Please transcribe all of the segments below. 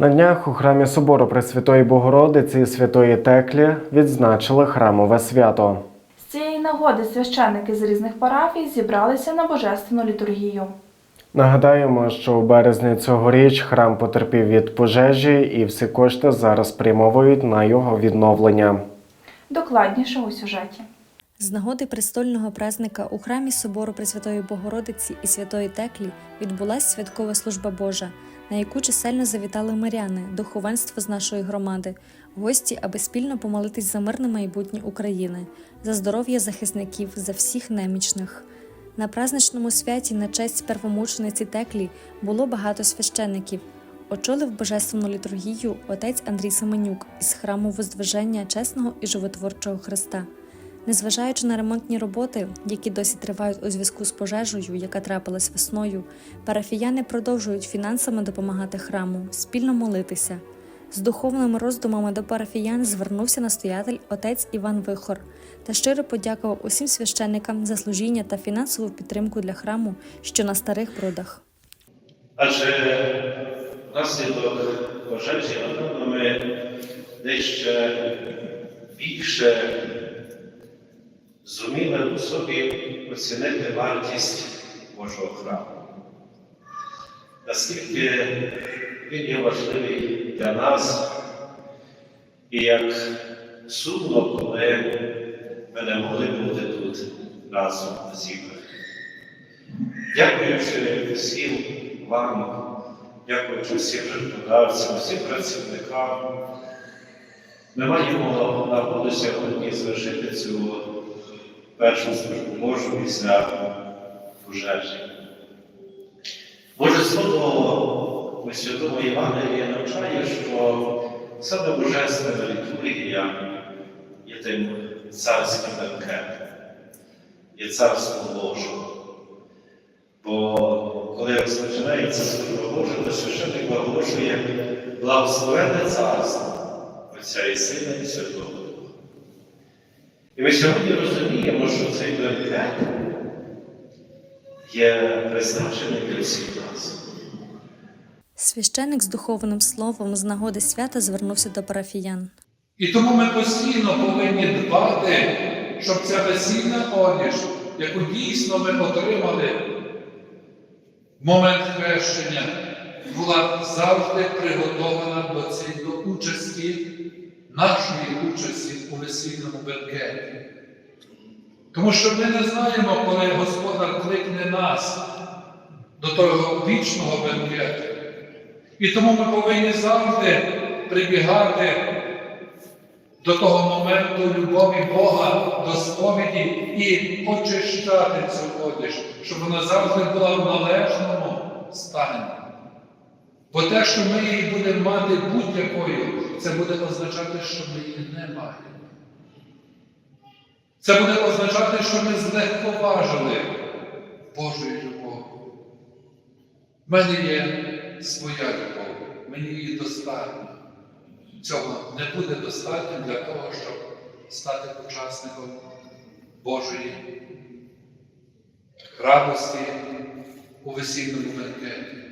На днях у храмі Собору Пресвятої Богородиці і Святої Теклі відзначили храмове свято. З цієї нагоди священники з різних парафій зібралися на божественну літургію. Нагадаємо, що у березні цьогоріч храм потерпів від пожежі, і всі кошти зараз спрямовують на його відновлення. Докладніше у сюжеті. З нагоди престольного празника у храмі Собору Пресвятої Богородиці і Святої Теклі відбулася святкова служба Божа, на яку чисельно завітали миряни, духовенство з нашої громади, гості, аби спільно помолитись за мирне майбутнє України, за здоров'я захисників, за всіх немічних. На празничному святі на честь первомучениці Теклі було багато священників. Очолив божественну літургію отець Андрій Семенюк із храму Воздвиження чесного і животворчого Христа. Незважаючи на ремонтні роботи, які досі тривають у зв'язку з пожежею, яка трапилась весною, парафіяни продовжують фінансами допомагати храму, спільно молитися. З духовними роздумами до парафіян звернувся настоятель отець Іван Вихор та щиро подякував усім священникам за служіння та фінансову підтримку для храму, що на старих бродах. Адже внаслідок пожежі, напевно, ми дещо більше зуміли у собі оцінити вартість Божого храму. Наскільки він є важливий для нас, і як сумно, коли ми не могли бути тут разом зібрані. Дякуючи всім вам, дякуючи всім жертводавцям, всім працівникам, ми маємо нагоду сьогодні звершити цю першу службу Божу після пожежі. Боже Слово у Святому Євангелії навчає, що саме Божественна літургія є тим царським бенкетом, є царством Божим. Бо коли розпочинається служба Божа, то священник оголошує благословенне царство Отця і Сина і Святого. І ми сьогодні розуміємо, що цей бенкет є призначений для всіх нас. Священик з духовним словом з нагоди свята звернувся до парафіян. І тому ми постійно повинні дбати, щоб ця весільна одіж, яку дійсно ми отримали в момент хрещення, була завжди приготована до цієї до участі, нашої участі у весільному бенкеті. Тому що ми не знаємо, коли Господар кликне нас до того вічного бенкету. І тому ми повинні завжди прибігати до того моменту любові Бога, до сповіді і очищати цю одіж, щоб вона завжди була в належному стані. Бо те, що ми її будемо мати будь-якою, це буде означати, що ми її не маємо. Це буде означати, що ми злегковажили Божою любов. В мене є своя любов, мені її достатньо. Цього не буде достатньо для того, щоб стати учасником Божої радості у весільному бенкеті.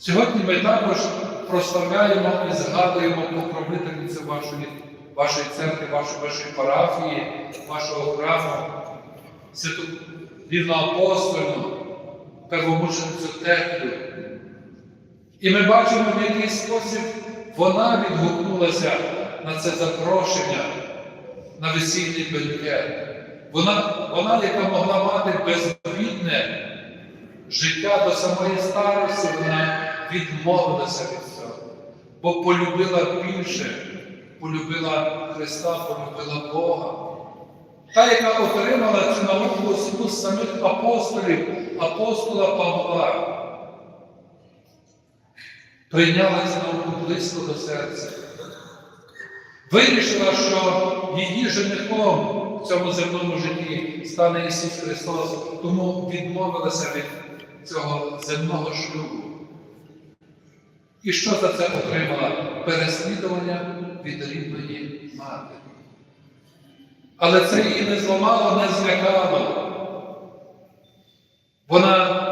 Сьогодні ми також прославляємо і згадуємо покровительницю вашої, вашої церкви, вашої, вашої парафії, вашого храму, святу рівноапостольну, первомученицю Теклю. І ми бачимо, в який спосіб вона відгукнулася на це запрошення на весільний бенкет. Вона, вона, яка могла мати безобідне життя до самої старості, вона відмовилася від цього, бо полюбила більше, полюбила Христа, полюбила Бога. Та, яка отримала цю науку з самих апостолів, апостола Павла прийняла цю науку близько до серця. Вирішила, що її женихом в цьому земному житті стане Ісус Христос, тому відмовилася від цього земного шлюбу. І що за це отримала? Переслідування від рідної матері. Але це її не зламало, не злякало. Вона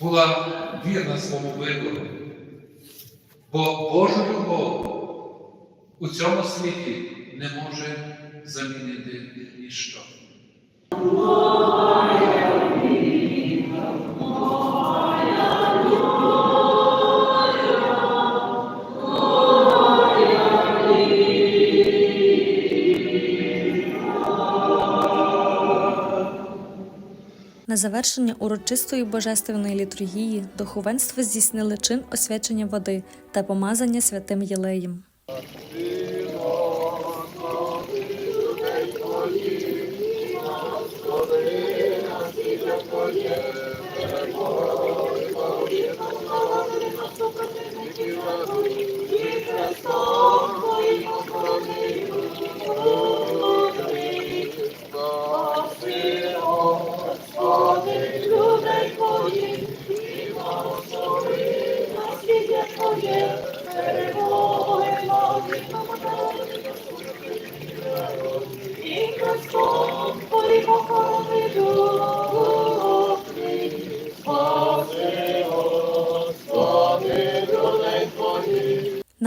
була вірна своєму вибору. Бо Божу любов у цьому світі не може замінити ніщо. На завершення урочистої божественної літургії духовенство здійснили чин освячення води та помазання святим єлеєм. Твої, і благослови нас вір'я Твоє, перемоги мати, і Христом, Твої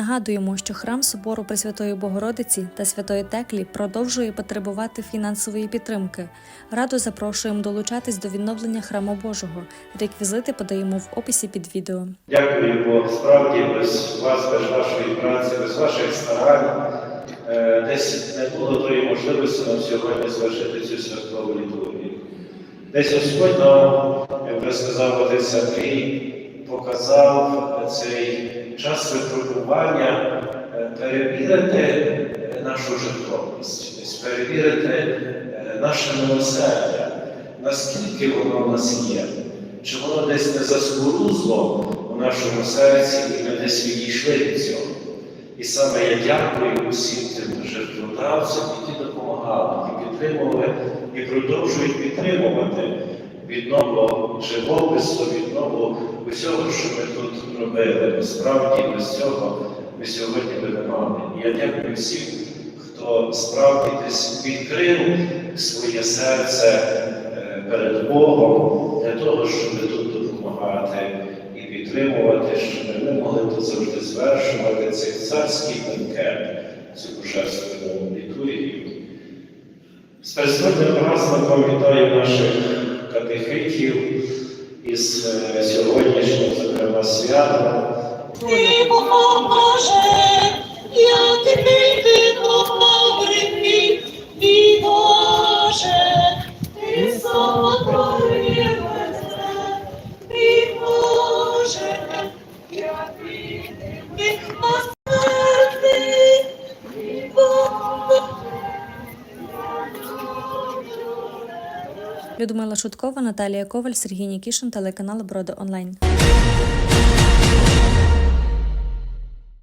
Нагадуємо, що храм собору Пресвятої Богородиці та Святої Теклі продовжує потребувати фінансової підтримки. Радо запрошуємо долучатись до відновлення храму Божого. Реквізити подаємо в описі під відео. Дякую, бо справді без вас, без вашої праці, без ваших старань е, десь не було тої можливості нам сьогодні звершити цю святкову літургію. Десь Господь нам, як вже сказав отець Андрій, показав цей час випробування е, перевірити е, нашу жертовність, перевірити е, наше милосердя, наскільки воно в нас є, чи воно десь не заскорузло у нашому серці, і ми десь відійшли від цього. І саме я дякую усім тим жертводавцям, які допомагали, які підтримували і продовжують підтримувати віднову живопису, віднову усього, що ми тут робили. Насправді без цього ми сьогодні би не мали. Я дякую всім, хто справді десь відкрив своє серце е, перед Богом для того, щоб тут допомагати і підтримувати, щоб ми могли тут завжди звершувати цей царський бенкет, цю божественну літургію. З присутнім праздником вітаю наших катехитів із сьогоднішнього, сьогоднішнім, зокрема, свята. Боже, Людмила Шуткова, Наталія Коваль, Сергій Нікішин, телеканал Броди Онлайн.